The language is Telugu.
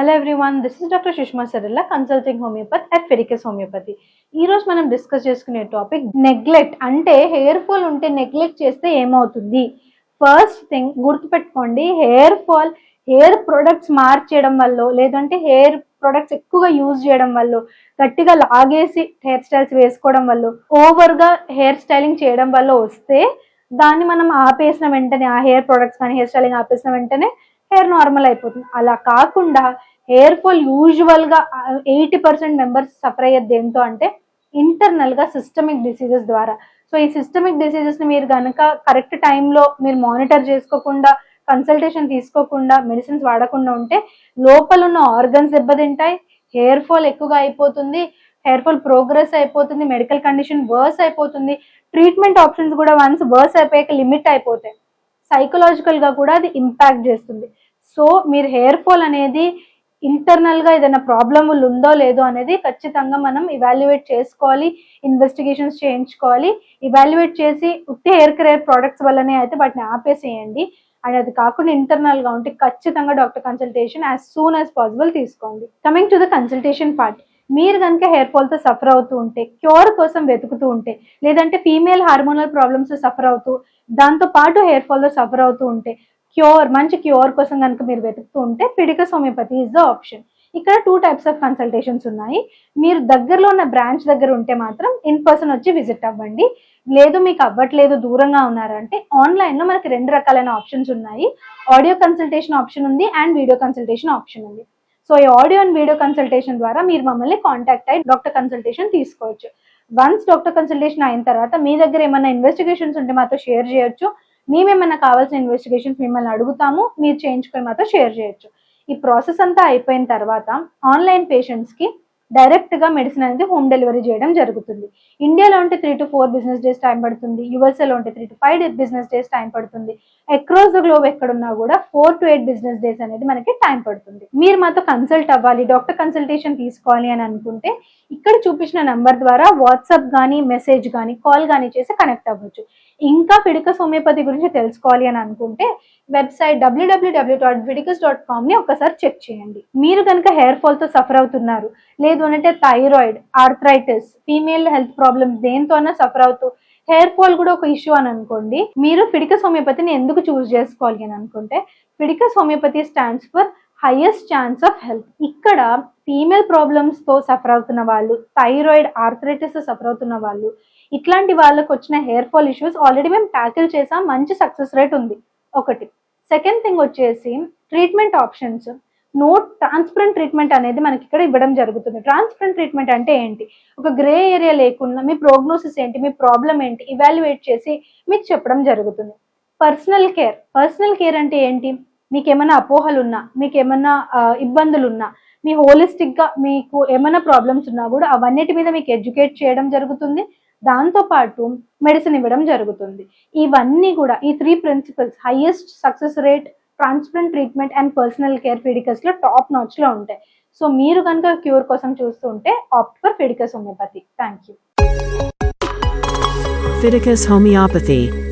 Hello everyone this is doctor Sushma Sarilla consulting homeopathy at Fiticus homeopathy ఈ రోజు మనం డిస్కస్ చేసుకునే టాపిక్ నెగ్లెక్ట్ అంటే హెయిర్ ఫాల్ ఉంటే నెగ్లెక్ట్ చేస్తే ఏమవుతుంది? ఫస్ట్ థింగ్ గుర్తుపెట్టుకోండి హెయిర్ ఫాల్ హెయిర్ ప్రొడక్ట్స్ మార్చేయడం వల్ల లేదంటే హెయిర్ ప్రొడక్ట్స్ ఎక్కువగా యూజ్ చేయడం వల్ల గట్టిగా లాగేసి హెయిర్ స్టైల్స్ వేసుకోవడం వల్ల ఓవర్గా హెయిర్ స్టైలింగ్ చేయడం వల్ల వస్తే దాన్ని మనం ఆపేసిన వెంటనే ఆ హెయిర్ ప్రొడక్ట్స్ కానీ హెయిర్ స్టైలింగ్ ఆపేసిన వెంటనే హెయిర్ నార్మల్ అయిపోతుంది. అలా కాకుండా హెయిర్ ఫాల్ యూజువల్గా ఎయిటీ పర్సెంట్ మెంబర్స్ సఫర్ అయ్యేది దేంతో అంటే ఇంటర్నల్గా సిస్టమిక్ డిసీజెస్ ద్వారా. సో ఈ సిస్టమిక్ డిసీజెస్ని మీరు కనుక కరెక్ట్ టైంలో మీరు మానిటర్ చేసుకోకుండా కన్సల్టేషన్ తీసుకోకుండా మెడిసిన్స్ వాడకుండా ఉంటే లోపల ఉన్న ఆర్గన్స్ దెబ్బతింటాయి హెయిర్ ఫాల్ ఎక్కువగా అయిపోతుంది హెయిర్ ఫాల్ ప్రోగ్రెస్ అయిపోతుంది మెడికల్ కండిషన్ వర్స్ అయిపోతుంది ట్రీట్మెంట్ ఆప్షన్స్ కూడా వన్స్ వర్స్ అయిపోయాక లిమిట్ అయిపోతాయి. సైకలాజికల్గా కూడా అది ఇంపాక్ట్ చేస్తుంది. సో మీరు హెయిర్ ఫాల్ అనేది ఇంటర్నల్గా ఏదైనా ప్రాబ్లములు ఉందో లేదో అనేది ఖచ్చితంగా మనం ఇవాల్యుయేట్ చేసుకోవాలి ఇన్వెస్టిగేషన్స్ చేయించుకోవాలి. ఇవాల్యుయేట్ చేసి ఉట్టి హెయిర్ కేర్ ప్రోడక్ట్స్ వల్లనే అయితే వాటిని ఆపేసేయండి. అండ్ అది కాకుండా ఇంటర్నల్గా ఉంటే ఖచ్చితంగా doctor consultation as soon as possible తీసుకోండి. Coming to the consultation part మీరు కనుక హెయిర్ ఫాల్తో సఫర్ అవుతూ ఉంటే క్యూర్ కోసం వెతుకుతూ ఉంటే లేదంటే ఫీమేల్ హార్మోనల్ ప్రాబ్లమ్స్ సఫర్ అవుతూ దాంతో పాటు హెయిర్ ఫాల్తో సఫర్ అవుతూ ఉంటే క్యూర్ మంచి క్యూర్ కోసం కనుక మీరు వెతుకుతూ ఉంటే Fiticus homeopathy is the option ఇక్కడ టూ టైప్స్ ఆఫ్ కన్సల్టేషన్స్ ఉన్నాయి. మీరు దగ్గరలో ఉన్న బ్రాంచ్ దగ్గర ఉంటే మాత్రం ఇన్ పర్సన్ వచ్చి విజిట్ అవ్వండి. లేదు మీకు అవ్వట్లేదు దూరంగా ఉన్నారంటే ఆన్లైన్లో మనకి రెండు రకాలైన ఆప్షన్స్ ఉన్నాయి. ఆడియో కన్సల్టేషన్ ఆప్షన్ ఉంది అండ్ వీడియో కన్సల్టేషన్ ఆప్షన్ ఉంది. సో ఈ ఆడియో అండ్ వీడియో కన్సల్టేషన్ ద్వారా మీరు మమ్మల్ని కాంటాక్ట్ అయ్యి డాక్టర్ కన్సల్టేషన్ తీసుకోవచ్చు. వన్స్ డాక్టర్ కన్సల్టేషన్ అయిన తర్వాత మీ దగ్గర ఏమైనా ఇన్వెస్టిగేషన్స్ ఉంటే మాతో షేర్ చేయొచ్చు. మేమేమైనా కావాల్సిన ఇన్వెస్టిగేషన్స్ మిమ్మల్ని అడుగుతాము మీరు చేయించుకొని మాతో షేర్ చేయొచ్చు. ఈ ప్రాసెస్ అంతా అయిపోయిన తర్వాత ఆన్లైన్ పేషెంట్స్కి డైరెక్ట్గా మెడిసిన్ అనేది హోమ్ డెలివరీ చేయడం జరుగుతుంది. ఇండియాలో ఉంటే three to four business days time పడుతుంది. యుఎస్ఏలో ఉంటే three to five business days time పడుతుంది. అక్రాస్ ద గ్లోబ్ ఎక్కడున్నా కూడా four to eight business days అనేది మనకి టైం పడుతుంది. మీరు మాతో కన్సల్ట్ అవ్వాలి డాక్టర్ కన్సల్టేషన్ తీసుకోవాలి అని అనుకుంటే ఇక్కడ చూపించిన నంబర్ ద్వారా వాట్సాప్ కానీ మెసేజ్ కానీ కాల్ కానీ చేసి కనెక్ట్ అవ్వచ్చు. ఇంకా ఫిడికస్ హోమియోపతి గురించి తెలుసుకోవాలి అని అనుకుంటే వెబ్సైట్ డబ్ల్యూడబ్ల్యూడబ్ల్యూ డాట్ ఫిడికస్ డాట్ కామ్ని ఒకసారి చెక్ చేయండి. మీరు కనుక హెయిర్ ఫాల్తో సఫర్ అవుతున్నారు లేదు అంటే thyroid arthritis female health problems దేంతో సఫర్ అవుతూ హెయిర్ ఫాల్ కూడా ఒక ఇష్యూ అని అనుకోండి మీరు ఫిడికస్ హోమియోపతిని ఎందుకు చూస్ చేసుకోవాలి అని అనుకుంటే Fiticus homeopathy stands for highest chance of health ఇక్కడ ఫీమేల్ ప్రాబ్లమ్స్తో సఫర్ అవుతున్న వాళ్ళు థైరాయిడ్ ఆర్థరైటిస్తో సఫర్ అవుతున్న వాళ్ళు ఇట్లాంటి వాళ్ళకి వచ్చిన హెయిర్ ఫాల్ ఇష్యూస్ ఆల్రెడీ మేము ట్యాకిల్ చేసాం మంచి సక్సెస్ రేట్ ఉంది. ఒకటి. సెకండ్ థింగ్ వచ్చేసి treatment options. No transparent treatment అనేది మనకి ఇక్కడ ఇవ్వడం జరుగుతుంది. ట్రాన్స్పరెంట్ ట్రీట్మెంట్ అంటే ఏంటి? ఒక గ్రే ఏరియా లేకుండా మీ ప్రోగ్నోసిస్ ఏంటి మీ ప్రాబ్లం ఏంటి ఇవాల్యుయేట్ చేసి మీకు చెప్పడం జరుగుతుంది. Personal care. పర్సనల్ కేర్ అంటే ఏంటి? మీకు ఏమైనా అపోహలు ఉన్నా మీకు ఏమైనా ఇబ్బందులు ఉన్నా మీ హోలిస్టిక్గా మీకు ఏమైనా ప్రాబ్లమ్స్ ఉన్నా కూడా అవన్నిటి మీద మీకు ఎడ్యుకేట్ చేయడం జరుగుతుంది. దాంతో పాటు మెడిసిన్ ఇవ్వడం జరుగుతుంది. ఇవన్నీ కూడా ఈ three principles highest success rate transplant treatment and personal care ఫిడికస్లో top నాచ్లో ఉంటాయి. సో మీరు కనుక క్యూర్ కోసం చూస్తుంటే opt for Fiticus homeopathy thank you Fiticus Homeopathy.